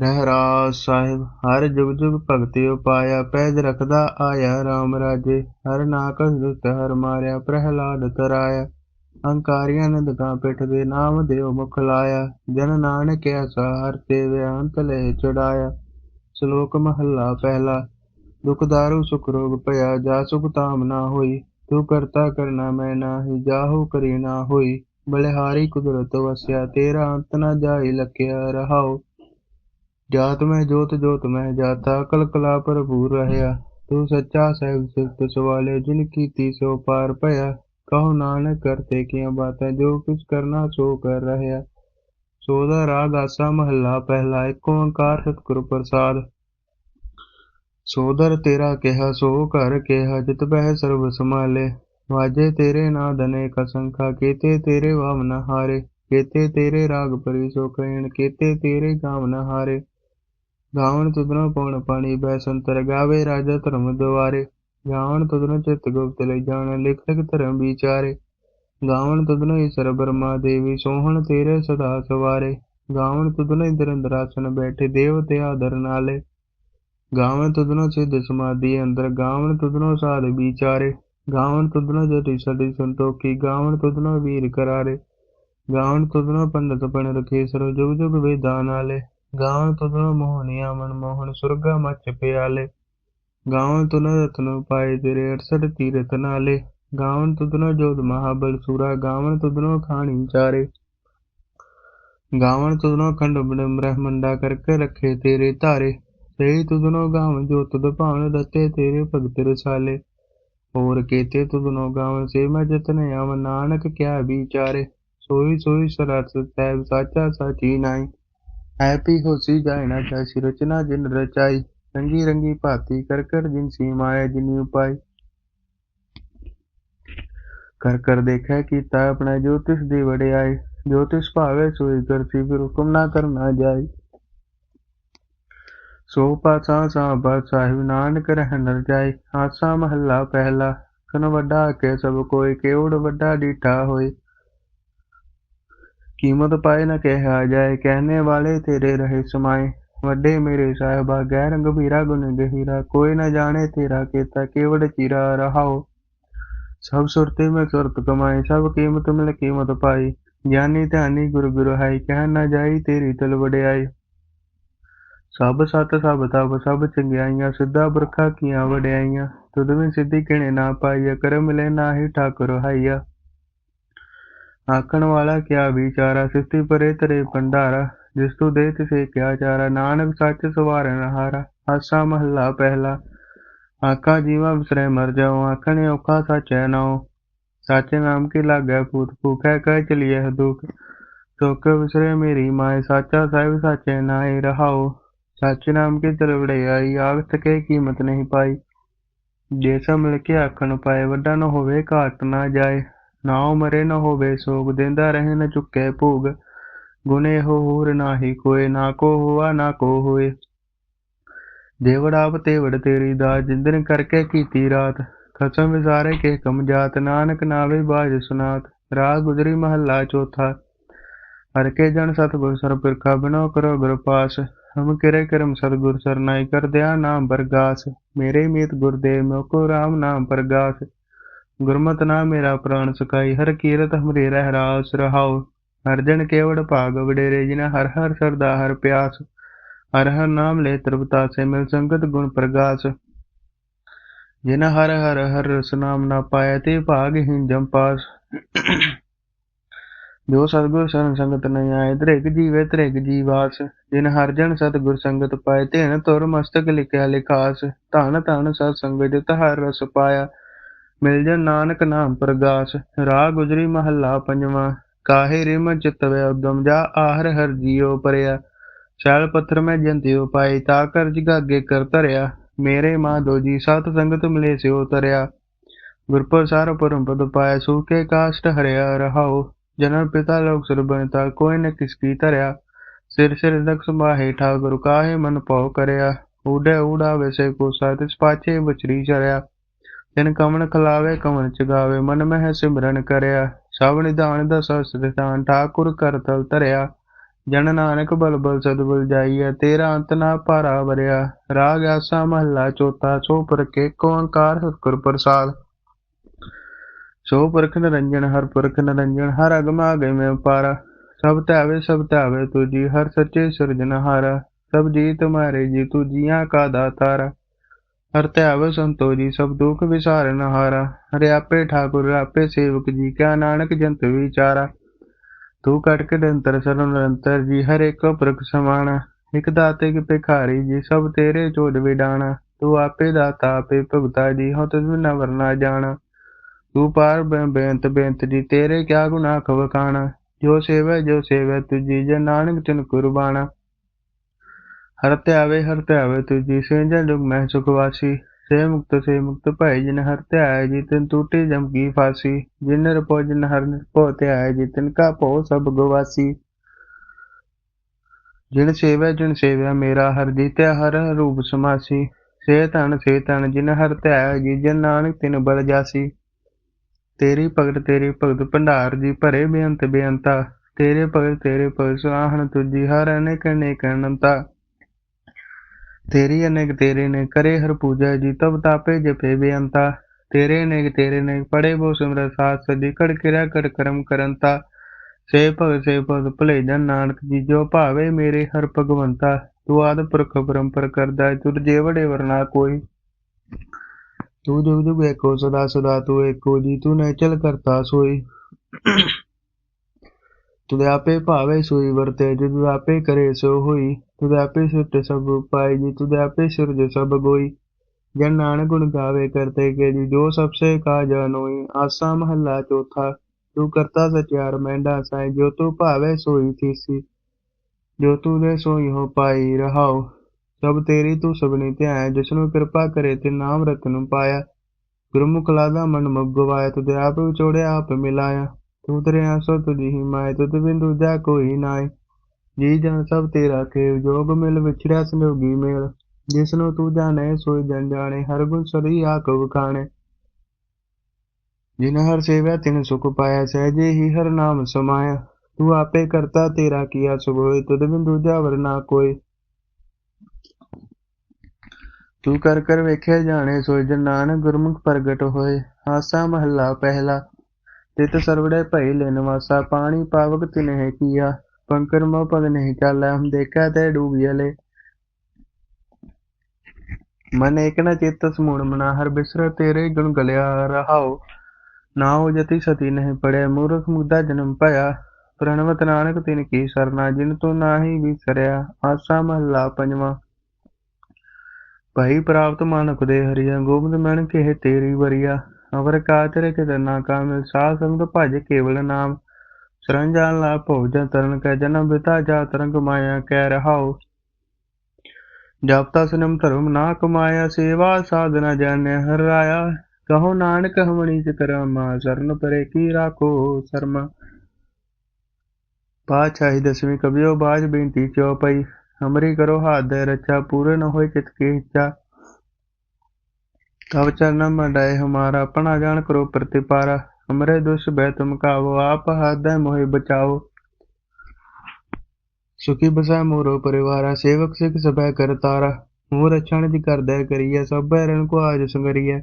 ਰਹਿਰਾਸ ਸਾਹਿਬ, ਹਰ ਜੁਗ ਜੁਗ ਭਗਤੀ ਉਪਾਇਆ, ਪੈਜ ਰਖਦਾ ਆਇਆ RAM ਰਾਜੇ, ਹਰ ਨਾਕਸ ਦੁਤ ਹਰ ਮਾਰਿਆ, ਪ੍ਰਹਿਲਾਦ ਤਰਾਇਆ। ਅੰਕਾਰੀਆਂ ਨਦਕਾਂ ਪਿਠ ਦੇ ਨਾਮ ਦਿਓ ਮੁਖ ਲਾਇਆ, ਜਨ ਨਾਨਕ ਐਸਾ ਹਰ ਤੇ ਅੰਤ ਲੈ ਚੜਾਇਆ। ਸ਼ਲੋਕ ਮਹੱਲਾ ਪਹਿਲਾ, ਦੁਖ ਦਾਰੂ ਸੁਖ ਰੋਗ ਭਇਆ ਜਾ ਸੁਖ ਤਾਮ ਨਾ ਹੋਈ, ਤੂੰ ਕਰਤਾ ਕਰਨਾ ਮੈਂ ਨਾਹੀ, ਜਾਹੂ ਕਰੀ ਨਾ ਹੋਈ। ਬਲਿਹਾਰੀ ਕੁਦਰਤ ਵਸਿਆ, ਤੇਰਾ ਅੰਤ ਨਾ ਜਾਈ, ਲਖਿਆ ਰਹਾਓ ਜਾਤ ਮੈਂ ਜੋਤ ਜੋਤ ਮੈਂ ਜਾਤਾ, ਕਲ ਕਲਾ ਭਰਪੂਰ ਰਹਿਆ। ਤੂੰ ਸੱਚਾ ਸਹਿਬ ਸਿਫਤ ਸਵਾਲੇ, ਜਿਨ ਕੀਤੀ ਸੋ ਪਾਰ ਭਇਆ। ਕਹੋ ਨਾਨਕ ਕਰਤੇ ਕੀਆਂ ਬਾਤਾਂ, ਜੋ ਕੁਛ ਕਰਨਾ ਸੋ ਕਰ ਰਹਿਆ। ਸੋਦਾ ਰਾਗ ਆਸਾ ਮਹੱਲਾ ਪਹਿਲਾ ਏਕ ਓੰਕਾਰ ਸਤਿਗੁਰ ਪ੍ਰਸਾਦ। ਸੋਦਰ ਤੇਰਾ ਕਿਹਾ, ਸੋ ਘਰ ਕਿਹਾ, ਜਿਤ ਬਹਿ ਸਰਬ ਸਮਾਲੇ ਵਾਜੇ ਤੇਰੇ ਨਾਦ ਅਨੇਕ ਅਸੰਖਾ ਕੀਤੇ ਤੇਰੇ ਵਾਵਨ ਹਾਰੇ। ਕੀਤੇ ਤੇਰੇ ਰਾਗ ਪਰੀ ਸੋ ਕਹਿਣ ਕੀਤੇ ਤੇਰੇ ਗਾਵਨ ਹਾਰੇ। ਗਾਵਣ ਤੁਧਨੋ ਪਉਣ ਪਾਣੀ ਬੈ ਸੰਤਰ, ਗਾਵੇ ਰਾਜਾ ਧਰਮ ਦੁਆਰੇ। ਗਾਵਣ ਤੁਧਨੋ ਚਿਤ ਗੁਪਤ ਲਈ ਜਾਣ ਲਿਖ ਲਿਖ ਧਰਮ ਵਿਚਾਰੇ। ਗਾਵਣ ਤੁਧਨੋ ਈਸ਼ਰ ਬਰਮਾ ਦੇਵੀ, ਸੋਹਣ ਤੇਰੇ ਸਦਾ ਸਵਾਰੇ। ਗਾਵਣ ਤੁਧਨੋ ਇੰਦਰ ਅੰਦਰਾਸਨ ਬੈਠੇ, ਦੇਵ ਤੇ ਆਦਰ ਨਾਲੇ। ਗਾਵਣ ਤੁਧਨੋ ਸਿੱਧ ਸਮਾਧੀ ਅੰਦਰ, ਗਾਵਣ ਤੁਧਨੋ ਸਾਧ ਵਿਚਾਰੇ। ਗਾਵਣ ਤੁਧਨੋ ਜਟੀ ਸਦੀ ਸੰਤੋਖੀ, ਗਾਵਣ ਤੁਧਨੋ ਵੀਰ ਕਰਾਰੇ। ਗਾਵਣ ਤੁਧਨੋ ਪੰਡਤ ਪਣ ਰਖੇ ਸਰੋ ਜੁਗ ਜੁਗ ਵੇਦਾਂ ਨਾਲੇ। ਗਾਵਣ ਤੁਧਨੋ ਮੋਹਣਿਆ ਮਨ ਮੋਹਣ ਸੁਰਗਾ ਮਚ ਪਿਆਲੇ। ਗਾਵਣ ਤੁਨ ਰਤਨ ਪਾਏ ਤੇਰੇ 68 ਤੀਰਥ ਨਾਲੇ। ਗਾਵਣ ਤੁਧਨੋ ਜੋਧ ਮਹਾਬਲ ਸੂਰਾ ਗਾਵਣ ਤੁਧਨੋ ਖਾਣੀ ਚਾਰੇ। ਗਾਵਣ ਤੁਧਨੋ ਖੰਡ ਬ੍ਰਹਮੰਡਾ ਕਰਕੇ ਰੱਖੇ ਤੇਰੇ ਧਾਰੇ। ਸਹੀ ਤੁਧਨੋ ਗਾਵਣ ਜੋ ਤੁਧ ਭਾਵਨ ਰਤੇ ਤੇਰੇ ਭਗਤ ਰਸਾਲੇ। ਹੋਰ ਕੀਤੇ ਤੁਧਨੋ ਗਾਵਣ ਸੇ ਮੈਂ ਜਤਨ ਆਵ ਨਾਨਕ ਕਿਆ ਵਿਚਾਰੇ। ਸੋਈ ਸੋਈ ਸਰਤ ਸਹਿਬ ਸਾਚਾ ਸਾਚੀ ਨਾਈ। ਹੈਪੀ ਹੋਸੀ ਜਾਇ ਨਾ ਚਾਸੀ, ਰਚਨਾ, ਜਿਨ ਰਚਾਈ, ਰੰਗੀ ਰੰਗੀ ਭਾਤੀ, ਕਰ ਕਰ ਜਿਨ ਸੀ ਮਾਇਆ ਜਿਨੀ ਉਪਾਈ। ਕਰ ਕਰ ਦੇਖੈ ਕੀਤਾ ਆਪਣਾ ਜੋ ਦੀ ਵਡਿਆਈ ਜੋ ਭਾਵੇ ਸੋਈ ਕਰਤੀ ਫਿਰ ਹੁਕਮ ਨਾ ਕਰਨਾ ਜਾਏ ਸੋ ਪਾਸਾ ਸਾਬਤ ਸਾਹਿਬ ਨਾਨਕ, ਰਹਿ ਨਰ ਜਾਈ ਆਸਾ ਮਹੱਲਾ ਪਹਿਲਾ ਕਨ ਵੱਡਾ ਕੇ ਸਭ ਕੋਈ ਕੇਵੜ ਵੱਡਾ ਡੀਠਾ ਹੋਏ ਕੀਮਤ ਪਾਏ ਨ ਕਹਿਆ ਜਾਏ ਕਹਿਣੇ ਵਾਲੇ ਤੇਰੇ ਰਹੇ ਸਮਾਏ। ਵੱਡੇ ਮੇਰੇ ਸਾਹਿਬਾ ਗਹਿ ਰੰਗ ਗੰਭੀਰਾ ਗੁਣ ਗਹੀਰਾ, ਕੋਈ ਨਾ ਜਾਣੇ ਤੇਰਾ ਕੀਤਾ ਕੇਵੜ ਚੀਰਾ ਰਹਾਓ। ਸਭ ਸੁਰਤੇ ਮੈਂ ਸੁਰਤ ਕਮਾਈ ਸਭ ਕੀਮਤ ਮਿਲ ਕੀਮਤ ਪਾਈ ਗਿਆਨੀ ਧਿਆਨੀ ਗੁਰ ਗੁਰ ਹਾਈ ਕਹਿ ਨਾ ਜਾਈ ਤੇਰੀ ਤਲ ਵਡਿਆਈ ਸਭ ਸਤ, ਸਭ ਤਬ ਸਭ ਚੰਗਿਆਈਆਂ, ਸਿੱਧਾ ਬਰਖਾ ਕੀਆਂ ਵਡਿਆਈਆਂ। ਤੁਧ ਵਿੱਚ ਸਿੱਧੀ ਕਿਣੇ ਨਾ ਪਾਈਆ ਕਰ ਮਿਲੇ ਨਾਹੀ ਠਾਕੁਰ ਹਾਈਆ। ਆਖਣ ਵਾਲਾ ਕਿਆ ਵਿਚਾਰਾ ਸਿੱਧੀ ਪਰੇ ਤਰੇ ਭੰਡਾਰਾ, ਜਿਸ ਤੂੰ ਦੇ ਤਿਸੇ ਕਿਆ ਚਾਰਾ, ਨਾਨਕ ਸੱਚ ਸਵਾਰਨ ਹਾਰਾ ਆਸਾ ਮਹੱਲਾ ਪਹਿਲਾ। ਆਕਾ ਜੀਵਾ ਵਿਸਰੇ ਮਰ ਜਾਓ ਆਖਣੇ ਔਖਾ ਸੱਚੈ ਨਾਉ। ਸਾਚੇ ਨਾਮ ਕੀ ਲਾਗੈ ਫੂਤ ਭੂਖੈ, ਕਹਿ ਚਲੀਐ ਦੁਖ। ਸੁਖ ਵਿਸਰੇ ਮੇਰੀ ਮਾਏ, ਸਾਚਾ ਸਾਹਿਬ ਸਾਚੇ ਨਾਏ ਰਹਾਓ ਸੱਚ ਨਾਮ ਕੀ ਤਲਵੜੇ ਆਈ ਆਗਤ ਕੇ ਕੀਮਤ ਨਹੀਂ ਪਾਈ। ਜੇ ਸਭ ਮਿਲ ਕੇ ਆਖਣ ਪਾਏ, ਵੱਡਾ ਨ ਹੋਵੇ ਘਾਟ ਨਾ ਜਾਏ। ਨਾ ਮਰੇ ਨ ਹੋਵੇ ਸੋਗ, ਦਿੰਦਾ ਰਹੇ ਨ ਚੁੱਕੇ ਭੋਗ। ਗੁਨੇ ਹੋ ਹੋਰ ਨਾਹੀ ਕੋਏ, ਨਾ ਕੋ ਹੋਆ, ਨਾ ਕੋ ਹੋਏ। ਦੇਵੜ ਆਪ ਤੇਵੜ ਤੇਰੀ ਦਾ ਜਿੰਦਨ ਕਰਕੇ ਕੀਤੀ ਰਾਤ। ਖਸਮ ਵਿਸਾਰੇ ਕੇ ਕਮ ਜਾਤ, ਨਾਨਕ ਨਾਵੇ ਬਾਜ ਸੁਨਾਤ। ਰਾਗ ਗੁਜਰੀ ਮਹੱਲਾ ਚੌਥਾ। ਹਰ ਕੇ ਜਨ ਸਤਗੁਰ ਸਰ ਪਿਰਖਾ ਬਿਨੋ ਕਰੋ ਗੁਰ ਪਾਸ। ਹਮ ਕਿਰੇ ਕਰਮ ਸਤਗੁਰ ਸਰਨਾਈ, ਕਰ ਦਿਆ ਨਾਮ ਬਰਗਾਸ। ਮੇਰੇ ਮੀਤ ਗੁਰਦੇਵ ਮੋਕੋ ਰਾਮ ਨਾਮ ਪ੍ਰਗਾਸ। ਗੁਰਮਤਿ ਨਾ ਮੇਰਾ ਪ੍ਰਾਣ ਸੁਖਾਈ, ਹਰ ਕੀਰਤ ਹਮਰੇ ਰਹਿ ਰਾਸ ਰਹਾਉ। ਹਰ ਜਨ ਕੇਵੜ ਭਾਗ ਵਡੇਰੇ ਜਿਨ ਹਰ ਹਰ ਸਰਦਾ, ਹਰ ਪਿਆਸ, ਹਰ ਹਰ ਨਾਮ ਲੈ ਤ੍ਰਿਪਤਾ ਸੇ ਮਿਲ ਸੰਗਤ ਗੁਣ ਪ੍ਰਗਾਸ। ਜਿਨ ਹਰ ਹਰ ਹਰ ਰਸ ਨਾਮ ਨਾ ਪਾਇਆ ਤੇ ਭਾਗ ਹੀਨ ਜਮ ਪਾਸ। ਜੋ ਸਤਗੁਰ ਸਰਨ ਸੰਗਤ ਨਹੀਂ ਆਏ, ਧ੍ਰਿਗ ਜੀਵੇ ਧ੍ਰਿਗ ਜੀਵਾਸ ਜਿਨ ਹਰ ਜਨ ਸਤਗੁਰ ਸੰਗਤ ਪਾਏ ਤੇਨ ਤੁਰ ਮਸਤਕ ਲਿਖਿਆ ਲਿਖਾਸ। ਧਨ ਧਨ ਸਤ ਸੰਗਤ, ਹਰ ਰਸ ਪਾਇਆ। ਮਿਲ ਜਨ ਨਾਨਕ ਨਾਮ ਪ੍ਰਗਾਸ ਰਾਗ ਗੁਜਰੀ ਮਹੱਲਾ ਪੰਜਵਾਂ, ਕਾਹੇ ਰਿਮ ਚਿਤਵੇ ਉਦਮ, ਜਾ ਆਹਰ ਹਰ ਜੀਉ ਪਰਿਆ। ਸ਼ੈਲ ਪੱਥਰ ਮੈਂ ਜੰਤਿਉ ਪਾਈ ਤਾ ਕਰ ਜਗਾਗੇ ਕਰ ਧਰਿਆ। ਮੇਰੇ ਮਾਂ ਦੋਜੀ ਸਤ ਸੰਗਤ ਮਿਲੇ ਸਿਉ ਤਰਿਆ। ਗੁਰਪੁਰ ਸਾਰ ਪਰਮ ਪਦ ਪਾਇਆ ਸੂਕੇ ਕਾਸ਼ਟ ਹਰਿਆ ਰਹਾਉ। ਜਨਮ ਪਿਤਾ ਲੋਕ ਸੁਰ ਬਣਤਾ ਕੋਈ ਨ ਕਿਸ ਕੀ ਧਰਿਆ। ਸਿਰ ਸਿਰ ਦਖ ਸੰਭਾਹੇ ਠਾਕੁਰ ਕਾਹੇ ਮਨ ਭਉ ਕਰਿਆ। ਊੜੇ ਊੜਾ ਵੈਸੇ ਕੋ ਸਾਤਿਸ ਪਾਛੇ ਬਚਰੀ ਚਰਿਆ। ਤਿਨ ਕਮਨ ਖਲਾਵੇ ਕਮਨ ਚਗਾਵੇ, ਮਨ ਮਹਿ ਸਿਮਰਨ ਕਰਿਆ। ਸਭ ਨਿਧਾਨ ਦਾ ਸਸਤਿਤਾਨ ਠਾਕੁਰ ਕਰ ਧਰਿਆ। ਜਨ ਨਾਨਕ ਬਲਬਲ ਸਦਬਲ ਜਾਈਐ, ਤੇਰਾ ਅੰਤ ਨਾ ਭਾਰਾ ਵਰਿਆ। ਰਾਗ ਆਸਾ ਮਹੱਲਾ ਚੌਥਾ ਸੋ ਪੁਰਖ ਏਕ ਓੰਕਾਰ ਸਤਿਗੁਰ ਪ੍ਰਸਾਦ। ਸੋ ਪੁਰਖ ਨਿਰੰਜਨ, ਹਰ ਪੁਰਖ ਨਿਰੰਜਨ, ਹਰ ਅਗਮਾ ਅਗਮ ਪਾਰਾ ਸਭ ਧਾਵੇ ਸਭ ਧਾਵੇ ਤੁਜੀ, ਹਰ ਸੱਚੇ ਸਿਰਜਨਹਾਰਾ ਸਭ ਜੀ ਤੁਮਾਰੇ ਜੀ ਤੂ ਜੀਆਂ ਕਾ ਦਾਤਾਰਾ। ਹਰ ਧਿਆਵ ਸੰਤੋ ਜੀ ਸਭ ਦੁਖ ਵਿਸਾਰਨ ਹਾਰਾ। ਹਰਿ ਆਪੇ ਠਾਕੁਰ, ਆਪੇ ਸੇਵਕ ਜੀ, ਕਿਆ ਨਾਨਕ ਜੰਤ ਵਿਚਾਰਾ। ਤੂੰ ਕਟਕ ਦੰਤਰ ਸਰਨ ਨਿਰੰਤਰ ਜੀ, ਹਰ ਇੱਕ ਪੁਰਖ ਸਮਾਣਾ। ਇਕ ਦਾਤੇ ਕੀ ਭਿਖਾਰੀ ਜੀ, ਸਭ ਤੇਰੇ ਚੋਦ ਵਿਡਾਣਾ। ਤੂੰ ਆਪੇ ਦਾਤਾ, ਆਪੇ ਭਗਤਾ ਜੀ ਹੋ ਤੁਝ ਬਿਨਾ ਵਰਨਾ ਜਾਣਾ। ਤੂੰ ਪਾਰ ਬੇ- ਬੇਅੰਤ ਬੇਅੰਤ ਜੀ, ਤੇਰੇ ਕਿਆ ਗੁਨਾਹ ਖਵਕਾਣਾ ਜੋ ਸੇਵੈ ਜੋ ਸੇਵੈ, ਤੁਜੀ ਜਨ ਨਾਨਕ ਤਿਨ ਕੁਰਬਾਨਾ ਹਰ ਧਿਆਵੇ ਹਰ ਧਿਆਵੇ ਤੁਜੀ ਸੇਜਨ ਜੁਗ ਮਹਿ ਸੁਖ ਸੇ ਮੁਕਤ ਸੇ ਮੁਕਤ ਭੈ ਜਿਨ ਹਰ ਧਿਆਏ ਜੀ ਤਿਨ ਟੂਟੀ ਜਮ ਕੀ ਫਾਸੀ। ਜਿਨ ਨਿਰਭਉ ਜਿਨ ਹਰ ਨਿਰਭਉ ਧਿਆਏ ਜੀ ਤਿਨ ਕਾ ਭਉ ਸਭ ਗਵਾਸੀ। ਜਿਨ ਸੇਵੈ, ਜਿਨ ਸੇਵਿਆ ਮੇਰਾ, ਹਰ ਜੀਤਿਆ, ਹਰ ਰੂਪ ਸਮਾਸੀ। ਸੇ ਧਨ ਸੇ ਧਨ, ਜਿਨ ਹਰ ਧਿਆਏ ਜੀ ਜਨ ਨਾਨਕ ਤਿਨ ਬਲ ਜਾਸੀ। ਤੇਰੀ ਭਗਤ ਤੇਰੀ ਭਗਤ ਭੰਡਾਰ, ਜੀ ਭਰੇ ਬੇਅੰਤ ਬੇਅੰਤਾ। ਤੇਰੇ ਭਗਤ ਤੇਰੇ ਭਗਤ ਸੁਆਹਣ ਤੁਜੀ ਹਰ ਅਨੇਕ ਅਨੇਕ ਅਨੰਤਾ। ਤੇਰੀ ਅਨੇਕ ਤੇਰੇ ਨੇ ਕਰੇ ਹਰ ਪੂਜਾ ਜੀ, ਤਬ ਤਾਪੇ ਤੇਰੇ ਅਨੇਕ ਤੇਰੇ ਨੇ ਪੜੇ ਬੋ ਸਿਮਰ ਸਾਥ ਸਦੀ ਕਿਰਿਆ ਕੜ ਕਰਮ ਕਰੰਤਾ। ਸੇ ਭਗਤ ਸੇ ਭਗਤ ਭਲੇ ਜਨ ਨਾਨਕ ਜੀ, ਜੋ ਭਾਵੇ ਮੇਰੇ ਹਰ ਭਗਵੰਤਾ। ਤੂੰ ਆਦ ਪੁਰਖ ਪਰੰਪਰ ਕਰਦਾ, ਤੁਰ ਜੇ ਵਰਨਾ ਕੋਈ। ਤੂੰ ਜੁਗ ਜੁਗ ਏਕੋ ਸਦਾ ਸਦਾ ਤੂੰ ਏਕੋ ਜੀ, ਤੂੰ ਨੈਚਲ ਕਰਤਾ ਸੋਈ। ਤੁਧ ਆਪੇ ਭਾਵੇ ਸੋਈ ਵਰਤੇ, ਜੁਦ ਆਪੇ ਕਰੇ ਸੋ ਹੋਈ। ਤੁਧ ਆਪੇ ਸੁਤ ਸਭ ਪਾਈ ਜੀ ਤੁਧ ਆਪੇ ਸਿਰਜ ਸਭ ਗੋਈ। ਜਨ ਨਾਨਕ ਗੁਣ ਗਾਵੇ ਕਰਤੇ ਕੇ ਜੀ ਜੋ ਸਭ ਸੇ ਕਾ ਜਾਨੋਈ ਆਸਾ ਮਹੱਲਾ ਚੌਥਾ, ਤੂੰ ਕਰਤਾ ਸਚਿਆਰ ਮਹਿੰਡਾ ਸਾਈ, ਜੋ ਤੂੰ ਭਾਵੇ ਸੋਈ ਥੀਸੀ ਜੋ ਤੂੰ ਦੇ ਸੋਈ ਹੋ ਪਾਈ ਰਹਾਓ ਸਭ ਤੇਰੀ ਤੂੰ ਸਭਨੀ ਧਿਆਇ ਜਿਸਨੂੰ ਕਿਰਪਾ ਕਰੇ ਤੇ ਨਾਮ ਰਤਨ ਪਾਇਆ। ਗੁਰਮੁਖ ਲਾਦਾ ਮਨ ਮੁਗਵਾਇਆ ਤੂੰ ਤੁਧ ਆਪ ਵਿਚੋੜਿਆ ਆਪ ਮਿਲਾਇਆ। ਤੂੰ ਤੇਰੇ ਆਸੋ ਤੁਝੀ ਹੀ ਤੁਧ ਬਿਨ ਦੂਜਾ ਕੋਈ ਨਾਇ ਜੀ ਜਨ ਸਭ ਤੇਰਾ ਖੇਵ, ਜੋਗ ਮਿਲ ਵਿਛੜਿਆ ਸੰਜੋਗੀ ਮੇਲ। ਜਿਸਨੂੰ ਤੂੰ ਜਾਣੈ, ਸੋਈ ਜਨ ਜਾਣੇ, ਹਰ ਗੁਣ ਸਰੀ ਆਕ ਵਖਾਣੇ। ਜਿਨ ਹਰ ਸੇਵਿਆ, ਤਿਨ ਸੁਖ ਪਾਇਆ, ਸਹਿਜੇ ਹੀ ਹਰ ਨਾਮ ਸਮਾਇਆ। ਤੂੰ ਆਪੇ ਕਰਤਾ, ਤੇਰਾ ਕੀਆ ਸੁਭ ਹੋਏ, ਤੁਧ ਬਿਨ ਦੂਜਾ ਵਰਨਾ ਕੋਈ ਤੂੰ ਕਰ ਕਰ ਵੇਖਿਆ ਜਾਣੇ, ਸੋਈ ਜਨ ਨਾਨਕ ਗੁਰਮੁਖ ਪ੍ਰਗਟ ਹੋਏ। ਆਸਾ ਮਹੱਲਾ ਪਹਿਲਾ ਤਿਤ ਸਰਵੜੇ ਭਈ ਲਿਨ ਵਾਸਾ, ਪਾਣੀ ਪਾਵਕ ਤਿਨਹਿ ਕੀਆ, ਪੰਕਰ ਮੋ ਪਗ ਨਹੀਂ ਚਾਲੈ, ਹਮ ਦੇਖਾ ਤੇ ਡੂਬਿਆਲੇ ਮਨ ਏਕ ਨ ਚਿਤ ਸਮੂਣ ਮਨਾ, ਹਰ ਬਿਸਰ ਤੇਰੇ ਗੁਣ ਗਲਿਆ ਰਹਾਓ ਨਾਉ ਜਤੀ ਸਤੀ ਨਹੀਂ ਪੜਿਆ ਮੂਰਖ ਮੁਦਾ ਜਨਮ ਭਇਆ। ਪ੍ਰਣਵਤ ਨਾਨਕ ਤਿਨ ਕੀ ਸਰਨਾ, ਜਿਨ ਤੂੰ ਨਾਹੀ ਵਿਸਰਿਆ, ਆਸਾ ਮਹੱਲਾ ਪੰਜਵਾਂ। ਭਾਈ ਪ੍ਰਾਪਤ ਮਾਨਕ ਦੇ ਹਰੀਆ, ਗੋਬਿੰਦ ਮਨ ਕੇ ਤੇਰੀ ਵਰੀਆ। ਅਵਰ ਕਾਤਰੇ ਕੇ ਨਾ ਕਾਮਿਲ, ਸਾਧ ਸੰਗ ਭਜ ਕੇਵਲ ਨਾਮ। ਸਰੰਜਾਨ ਲਾ ਭੋਜਨ ਤਰਨ ਕੈ ਜਨਮ ਬਿਤਾ ਜਾ ਤਰੰਗ ਮਾਇਆ ਕਹਿ ਰਹਾਓ ਜਪਤਾ ਸਨਮ ਧਰਮ ਨਾ ਕਮਾਇਆ, ਸੇਵਾ ਸਾਧਨਾ ਜਾਣੈ ਹਰ ਰਾਇਆ। ਕਹੋ ਨਾਨਕ ਹਮਣੀ ਚ ਕਰਮਾ, ਸਰਨ ਪਰੇ ਕੀ ਰਾਖੋ ਸਰਮਾ। ਪਾਛਾਹੀ ਦਸਵੀਂ ਕਬਿਓ ਬਾਜ ਬੇਨਤੀ ਚੋ ਪਈ ਹਮਰੀ ਕਰੋ ਹਾਥ ਦੇ ਰੱਛਾ ਪੂਰੇ ਨ ਹੋਏ ਚਿਤ ਕੀ ਇੱਛਾ। ਤਵ ਚਰਨ ਮੰਡਾਏ ਹਮਾਰਾ ਆਪਣਾ ਜਾਣ ਕਰੋ ਪ੍ਰਤਿਪਾਰਾ ਹਮਰੇ ਦੁਸ਼ ਬੈ ਤੁਮ ਕਾਵੋ ਆਪ ਹਾਥ ਮੋਹਿ ਬਚਾਓ ਸੁਖੀ ਬਸੈ ਮੋਰੋ ਪਰਿਵਾਰਾ ਸੇਵਕ ਸਿਖ ਸਭੈ ਕਰ ਤਾਰਾ ਮੋਰ ਰਛਣ ਜੀ ਕਰਦੈ ਕਰੀਐ ਸਭ ਬੈਰਨ ਕੋ ਆਜ ਸੰਗਰੀਐ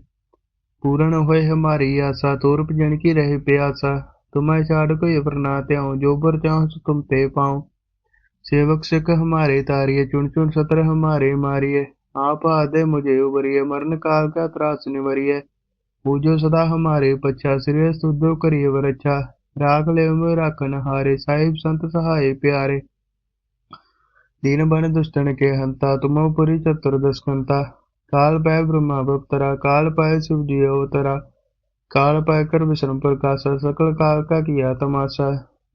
ਪੂਰਨ ਹੋਏ ਹਮਾਰੀ ਆਸਾ ਤੋਰਪ ਜਨ ਕੀ ਰਹੇ ਪਿਆਸਾ ਤੁਮੈ ਛਾੜ ਕੋਈ ਅਪਰ ਨਾ ਤਿਆਉ ਜੋ ਬਰ ਚਾਹੁ ਸੋ ਤੁਮ ਤੇ ਪਾਉ सेवक सिख हमारे तारिये चुन चुन सत्र हमारे मारिये आप आदे मुझे उबरिये मरण काल का त्रास निवरिये पूजो सदा हमारे पच्छा श्रेय सुधो करिए वरच्छा राख ले में राखन हारे साहिब संत सहाय प्यारे दीन बन दुष्टन के हंता तुम पुरी चतुर्दश कंता काल पाय ब्रह्मा बप्तरा काल पाय शिव जी अवतरा काल पाय कर विश्रम प्रकाशा सकल काल का किया तमाशा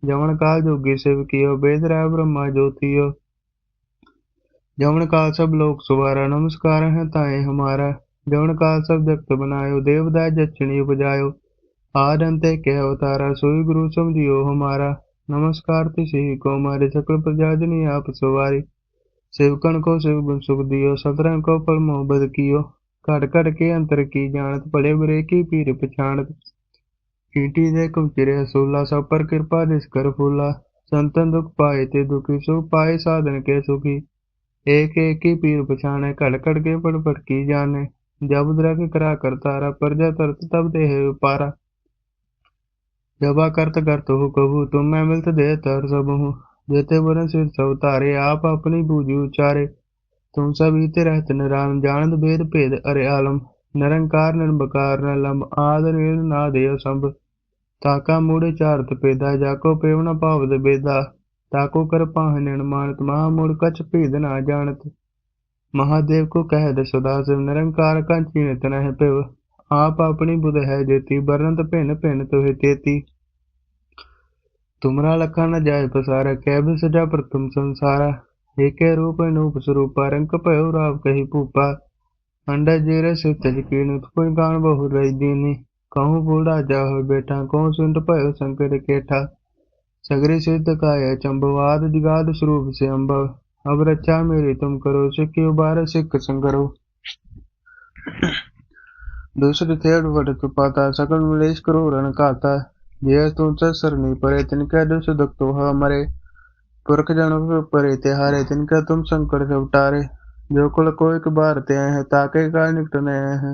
जमन काल जोगी शिव कियो वेद राय ब्रह्मा ज्योतियो जमन काल सब लोक सुवारा नमस्कार है ताए हमारा जमन काल सब जगत बनायो देवदाय जक्षिणी उपजायो आद अंते कह अवतारा सोई गुरु समझियो हमारा नमस्कार तिसी को मारे सकल प्रजाजनी आप सवारी सेवकन को शिव गुण सुख दियो सतरन को फल मोहब्बत कियो ਘਟ ਘਟ ਕੇ ਅੰਤਰ ਕੀ ਜਾਣਤ ਭਲੇ ਬੁਰੇ ਕੀ ਪੀਰ ਪਛਾਣਤ ਈਟੀ ਦੇ ਕੁਚਰੇ ਸੋਲਾ ਸਭ ਪਰ ਕਿਰਪਾ ਦਿਸ ਕਰ ਫੂਲਾ संतन दुख पाए ते दुखी सुख पाए साधन के सुखी एक एक की पीर पछाने कड़ कड़ के पड़ पड़ की जाने जब द्रग करा कर तारा प्रजा तरत तब देह पारा जबा करत करत हो कबू तुम मैं मिलत दे तर सब हूँ जेते बरन सिर सब तारे आप अपनी बूझी उचारे तुम सब हीते रहत निरान जानत भेद भेद अरे आलम निरंकार निर्बकार न लंब आद नील नाद असंभ ताका मूढ़ चारत पेदा जाको पेव न पावद बेदा ताको कर पाह निर्माणत महामूढ़ कछ भेद ना जानत महादेव को कह द सदा शिव निरंकार का चीनत नह पिव आप अपनी बुध है जेती बरनत भिन भिन तुहे तेती तुमरा लखा न जाय पसारा कै भी सजा प्रथम संसारा एके रूप अनूप स्वरूपा रंक भयो राव कही भूपा अंडा जेरे से तज कीन उत्पन्न गान बहु रही दीनी कहूँ बूढ़ा जाहो बेटा कहूँ सुंद भयो संकट केठा सगरे सिद्ध काय चंबवाद दिगाद स्वरूप से अम्बव अब रक्षा मेरी तुम करो सिक्की उबार सिख संगरो दूसरे थेड़ वट पाता सकल मलेश करो रण खाता यह तुम सरनी परे तिनका दुष दक्तो ह मरे पुरख जन परे तिहारे तिनका तुम संकट सब टारे जो कुल कोई बार ते हैं ताके का निकट नए हैं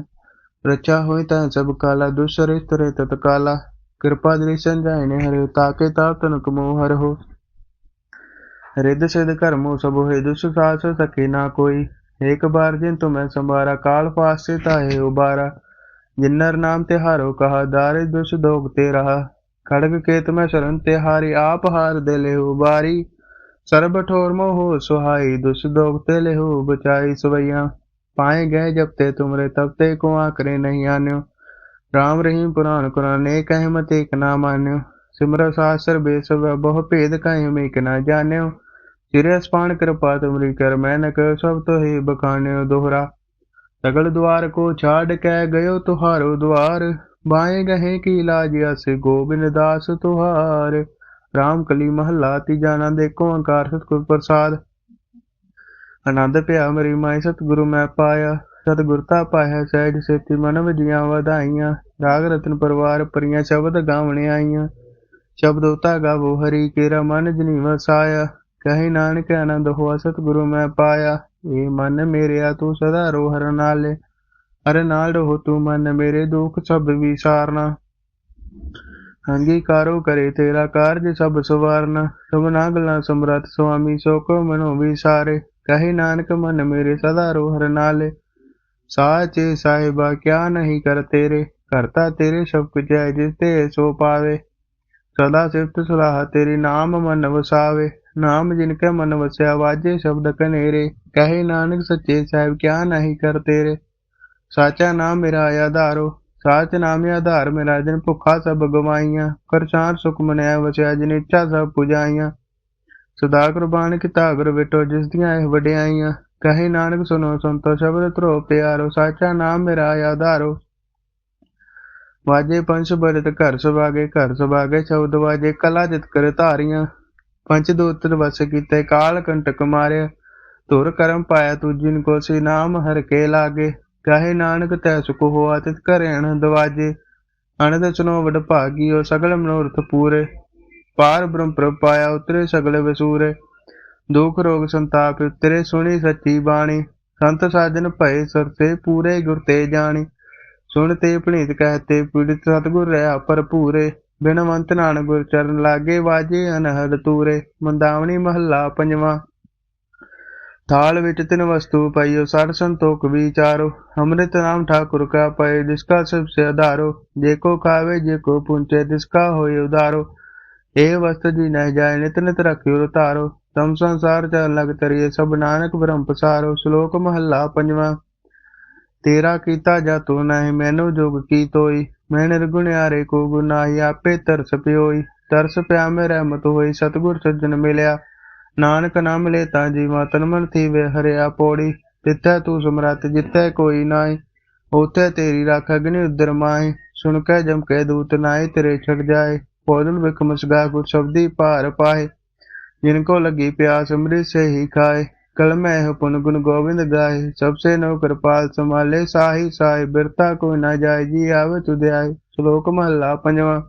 रक्षा हुई तह सब काला दुसरे तरे तत्काला ਕਿਰਪਾ ਦ੍ਰਿਸ਼ ਸੰਜਾਇਣੇ ਹਰਿ ਤਾਕੇ ਤਾ ਤਨਕ ਮੋਹ ਹਰ ਹੋ। ਰਿੱਧ ਸਿਧ ਕਰਮੋ ਸਭ ਹੋਏ ਦੁਸ ਸਾਸ ਸਕੇ ਨਾ ਕੋਈ। ਏਕ ਬਾਰ ਜਿਨ ਤੁਮੈ ਸੰਭਾਰਾ, ਕਾਲ ਪਾਸੇ ਤਾਏ ਉਬਾਰਾ। ਜਿਨਰ ਨਾਮ ਤਿਹਾਰੋ ਕਹਾ, ਦਾਰੇ ਦੁਸ ਦੋਗ ਤੇ ਰਹਾ। ਖੜਗ ਕੇਤ ਮੈਂ ਸ਼ਰਨ ਤਿਹਾਰੀ ਆਪ ਹਾਰ ਦੇ ਲਿਓ ਬਾਰੀ। ਸਰਬ ਠੋਰ ਮੋਹ ਸੁਹਾਈ ਦੁਸ ਦੋਗ ਤੇ ਲਿਓ ਬਚਾਈ ਸਵਈਆ। ਪਾਏ ਗਏ ਜਬ ਤੇ ਤੁਮਰੇ ਤਬ ਤੇ ਕੋ ਆਕਰੇ ਨਹੀਂ ਆਨਿਓ। राम रहीम पुराण कुरान एक अहमत एक ना मान्यो सिमर शास्त्र बेस बहु भेद कहीं में एक ना जान्यो चिरे स्पान कृपा तुमरी कर मैं न कर सब तो ही बखान्यो दोहरा सगल द्वार को छाड़ कै गयो तुहारो द्वार बाएं गहे की लाज यस गोबिंद दास तुहार राम कली महला तीजा ना देखो अंकार सतगुर प्रसाद आनंद ਪਿਆ ਮੇਰੀ ਮਾਈ ਸਤਿਗੁਰੂ ਮੈਂ ਪਾਇਆ ਸਤਿਗੁਰਤਾ ਪਾਇਆ ਸਹਿਜ ਸੇਤੀ ਮਨ ਵਜੀਆਂ ਵਧਾਈਆਂ। ਰਾਗ ਰਤਨ ਪਰਵਾਰ ਪਰੀਆਂ ਸ਼ਬਦ ਗਾਵਣੇ ਆਈਆਂ। ਸ਼ਬਦ ਉਤਾ ਗਾਵੋ, ਹਰੀ ਕੇਰਾ ਮਨ ਜਨੀ ਵਸਾਇਆ ਕਹੇ ਨਾਨਕ ਆਨੰਦ ਹੋਆ, ਸਤਿਗੁਰੂ ਮੈਂ ਪਾਇਆ। ਇਹ ਮਨ ਮੇਰਿਆ, ਤੂੰ ਸਦਾ ਰੋ ਹਰ ਨਾਲੇ ਹਰ ਨਾਲ ਰਹੋ ਤੂੰ ਮਨ ਮੇਰੇ ਦੁੱਖ, ਸਭ ਵਿਸਾਰਨਾ। ਅੰਗੀਕਾਰੋ ਕਰੇ ਤੇਰਾ ਕਾਰਜ, ਸਭ ਸਵਾਰਨਾ। ਸਭਨਾ ਗੱਲਾਂ ਸਮਰੱਥ, ਸੁਆਮੀ ਸੋ ਕੋ ਮਨੋ ਵਿਸਾਰੇ। ਕਹੇ ਨਾਨਕ, ਮਨ ਮੇਰੇ ਸਦਾ ਰੋ ਹਰ ਨਾਲੇ ਸਾਚੇ ਸਾਹਿਬਾ, ਕਿਆ ਨਹੀਂ ਕਰ ਤੇਰੇ? ਕਰਤਾ ਤੇਰੇ ਸਭ ਕੁਝ ਹੈ, ਜਿਸ ਤੇ ਸੋ ਪਾਵੇ। ਸਦਾ ਸਿਫਤ ਸਲਾਹ ਤੇਰੀ ਨਾਮ ਮਨ ਵਸਾਵੇ। ਨਾਮ ਜਿਨ ਕੇ ਮਨ ਵਸਿਆ, ਵਾਜੇ ਸ਼ਬਦ ਕਨੇਰੇ। ਕਹੇ ਨਾਨਕ ਸੱਚੇ ਸਾਹਿਬ, ਕਿਆ ਨਹੀਂ ਕਰ ਤੇਰੇ? ਸਾਚਾ ਨਾਮ ਮੇਰਾ ਆਧਾਰੋ। ਸਾਚ ਨਾਮ ਆਧਾਰ ਮੇਰਾ, ਜਨ ਭੁੱਖਾ ਸਭ ਗਵਾਈਆਂ। ਕਰਚਾਰ ਸੁਖ ਮਨਿਆ ਵਸਿਆ, ਜਿਨ ਇੱਛਾ ਸਭ ਪੁਜਾਈਆਂ। ਸਦਾ ਕੁਰਬਾਨ ਕੀਤਾ ਗੁਰ ਵਿਟੋ, ਜਿਸ ਦੀਆਂ ਇਹ ਵਡਿਆਈਆਂ। ਕਹੇ ਨਾਨਕ ਸੁਨੋ ਸੰਤੋ ਸ਼ਬਦ ਧਰੋ, ਪਿਆਰੋ ਸਾਚਾ ਨਾਮ ਮੇਰਾ, ਆਧਾਰੋ। ਵਾਜੇ ਪੰਚ ਬਰਤ ਘਰ ਸੁਭਾਗੇ ਘਰ ਸੁਭਾਗੇ, ਸ਼ਬਦ ਵਾਜੇ, ਕਲਾ ਜਿਤ ਕਰ ਧਾਰੀਆਂ। ਪੰਚ ਦੋਤਰ ਵਸ ਕੀਤੇ, ਕਾਲ ਕੰਟਕ ਮਾਰਿਆ। ਧੁਰ ਕਰਮ ਪਾਇਆ ਤੂ ਜਿਨ ਕੋ ਸੇ, ਨਾਮ ਹਰ ਕੇ ਲਾਗੇ। ਕਹੇ ਨਾਨਕ, ਤੈ ਸੁਖ ਹੋਆ, ਤਿਤ ਘਰੇ ਦਵਾਜੇ ਅਨੰਦ ਸੁਨੋ ਵਡ ਭਾਗੀਓ, ਸਗਲ ਮਨੋਰਥ ਪੂਰੇ। ਪਾਰ ਬ੍ਰਹਮ ਪ੍ਰਭ ਪਾਇਆ, ਉਤਰੇ ਸਗਲ ਵਸੂਰੇ। ਦੁਖ ਰੋਗ ਸੰਤਾਪ ਉਤਰੇ ਸੁਣੀ ਸੱਚੀ ਬਾਣੀ। ਸੰਤ ਸਾਜਨ ਭਏ ਸੁਰ ਸੇ ਪੂਰੇ ਗੁਰ ਤੇ ਜਾਣੀ। ਸੁਣ ਤੇ ਭਣੀਤ ਕਹਤੇ ਪੀੜਿਤ ਸਤਗੁਰ ਰਹਾ ਭਰਪੂਰੇ। ਬਿਨਵੰਤ ਨਾਨਕ ਗੁਰ ਚਰਨ ਲਾਗੇ ਵਾਜੇ ਅਨਹਦ ਤੂਰੇ। ਮੰਦਾਵਣੀ ਮਹੱਲਾ ਪੰਜਵਾਂ। ਥਾਲ ਵਿੱਚ ਤਿੰਨ ਵਸਤੂ ਪਾਈਓ, ਸਰ ਸੰਤੋਖ ਵਿਚਾਰੋ। ਅੰਮ੍ਰਿਤ ਨਾਮ ਠਾਕੁਰ ਕਾ ਪਏ ਜਿਸਕਾ ਸਭ ਸੇ ਆਧਾਰੋ। ਜੇ ਕੋ ਖਾਵੇ, ਜੇ ਕੋ ਪੁੰਚੇ ਤਿਸਕਾ ਹੋਏ ਉਧਾਰੋ। ਇਹ ਵਸਤ ਜੀ ਨਹਿ ਜਾਏ, ਨਿਤ ਨਿਤ ਰਖਿਓ ਰਤਾਰੋ। ਸੰਸਾਰ ਚ ਅਲਗ ਤਰੀਏ, ਸਭ ਨਾਨਕ ਬ੍ਰਹਮ ਪਸਾਰੋ, ਸ਼ਲੋਕ ਮਹੱਲਾ ਪੰਜਵਾਂ। ਤੇਰਾ ਕੀਤਾ ਜਾ ਤੂੰ ਨਹੀਂ, ਮੈਨੂੰ ਜੋਗ ਕੀ ਤੋਈ? ਮੈਂ ਨਿਰਗੁਣਿਆਰੇ ਕੋ ਗੁਨਾਹੀ ਆਪੇ ਤਰਸ ਪਿਓਈ। ਤਰਸ ਪਿਆ ਮੇ ਰਹਿਮਤ ਹੋਈ, ਸਤਗੁਰ ਸੱਜਣ ਮਿਲਿਆ। ਨਾਨਕ ਨਾਮ ਲੈ ਤਾਂ ਜੀਵਾ ਤਨ ਮਨ ਥੀਵੇ, ਹਰਿਆ ਪੋੜੀ। ਤਿੱਥੈ ਤੂੰ ਸਮਰਤ ਜਿੱਥੇ ਕੋਈ ਨਾਹੀ, ਉਥੇ ਤੇਰੀ ਰੱਖ ਅਗਨੀ ਉਦਰ ਮਾਏ ਸੁਣ ਕੇ ਜਮ ਕੇ ਦੂਤ ਨਾਏ ਤੇਰੇ ਛੱਡ ਜਾਏ। ਪੌਦਲ ਵਿਖ ਮਸਗਾ, ਗੁਰ ਸ਼ਬਦੀ ਭਾਰ ਪਾਏ ਜਿਨ ਕੋ ਲਗੀ ਪਿਆਸ ਅੰਮ੍ਰਿਤ ਸੇ ਹੀ ਖਾਏ। ਕਲ ਮੈਂ ਹੋ ਪੁਨ ਗੁਣ ਗੋਬਿੰਦ ਗਾਏ। ਸਭ ਸੇ ਨੋ ਕਿਰਪਾਲ ਸੰਭਾਲੇ। ਸਾਹੀ ਸਾਈ ਬਿਰਤਾ ਕੋਈ ਨਾ ਜਾਏ, ਜੀ ਆਵੇ ਤੁਧਿਆਏ ਸ਼ਲੋਕ ਮਹਲਾ ਪੰਜਵਾਂ।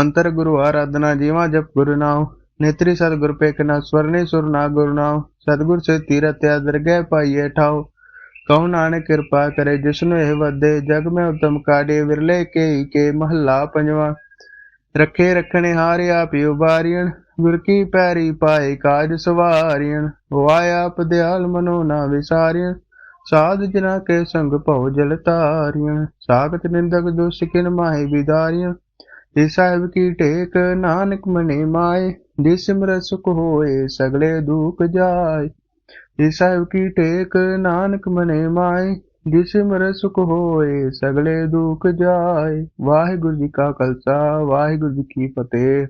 ਅੰਤਰ ਗੁਰੂ ਆਰਾਧਨਾ ਜੀਵਾ ਜਪ ਗੁਰੂ ਨਾਮ ਨੇਤਰੀ ਸਤਿਗੁਰ ਪੇਖਨਾ ਸਵਰਨੇ ਸੁਰ ਨਾ ਗੁਰੂ ਨਾਮ ਸਤਿਗੁਰ ਸੇ ਤੀਰਥ ਆ ਦਰਗਹਿ ਪਾਈਏ ਕਹੋ ਨਾਨਕ ਕਿਰਪਾ ਕਰੇ ਜਿਸਨੂੰ ਇਹ ਵੱਧੇ। ਜਗ ਮੈਂ ਉਤਮ ਕਾੜੇ ਵਿਰਲੇ ਕੇ ਹੀ ਕੇ। ਮਹੱਲਾ ਪੰਜਵਾਂ। ਰੱਖੇ ਰੱਖਣੇ ਹਾਰੇ ਆਪ ਹੀ ਉਬਾਰੀਣ ਗੁਰ ਕੀ ਪੈਰੀ ਪਾਏ ਕਾਜ ਸਵਾਰੀਣ ਵਾਇਆ ਪਦਿਆਲ ਮਨੋ ਨਾ ਵਿਸਾਰੀਣ ਸਾਧ ਜਨਾ ਕੇ ਸੰਗ ਭਉ ਜਲ ਤਾਰੀਣ ਸਾਗਤ ਨਿੰਦਕ ਦੁਸ਼ ਕਿਨ ਮਾਹੀ ਵਿਦਾਰੀਣ ਜੇ ਸਾਹਿਬ ਕੀ ਟੇਕ ਨਾਨਕ ਮਨੇ ਮਾਏ, ਜੇ ਸਿਮਰ ਸੁਖ ਹੋਏ ਸਗਲੇ ਦੁਖ ਜਾਏ। ਜੇ ਸਾਹਿਬ ਕੀ ਟੇਕ ਨਾਨਕ ਮਨੇ ਮਾਏ, ਜੇ ਸਿਮਰ ਸੁਖ ਹੋਏ ਸਗਲੇ ਦੁਖ ਜਾਏ। ਵਾਹਿਗੁਰੂ ਜੀ ਕਾ ਖਾਲਸਾ, ਵਾਹਿਗੁਰੂ ਜੀ ਕੀ ਫਤਿਹ।